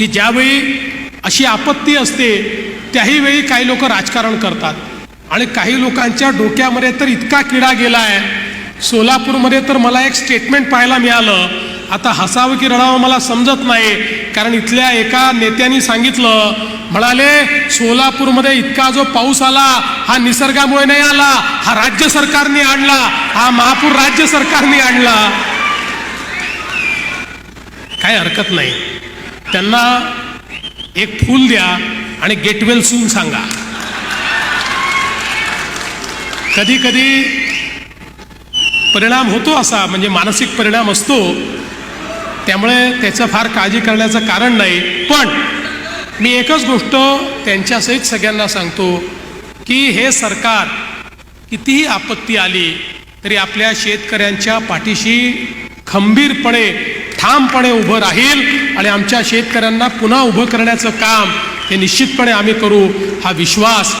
की ज्यावेळी अशी आपत्ती असते त्याही वेळी काही लोक राजकारण करतात. आणि काही लोकांच्या डोक्यामध्ये तर इतका किडा गेला आहे सोलापूरमध्ये तर मला एक स्टेटमेंट पाहायला मिळालं. आता हसावं की रडावं मला समजत नाही. कारण इथल्या एका नेत्यांनी सांगितलं म्हणाले सोलापूरमध्ये इतका जो पाऊस आला हा निसर्गामुळे नाही आला. हा राज्य सरकारने आणला. हा महापूर राज्य सरकारने आणला. काय हरकत नाही. त्यांना एक फूल द्या आणि गेटवेल सून सांगा. कधी कधी परिणाम होतो असा म्हणजे मानसिक परिणाम असतो. त्यामुळे त्याचं फार काळजी करण्याचं कारण नाही. पण मी एकच गोष्ट त्यांच्यासहित सगळ्यांना सांगतो की हे सरकार कितीही आपत्ती आली तरी आपल्या शेतकऱ्यांच्या पाठीशी खंबीरपणे ठामपणे उभं राहील आणि आमच्या शेतकऱ्यांना पुन्हा उभं करण्याचं काम हे निश्चितपणे आम्ही करू हा विश्वास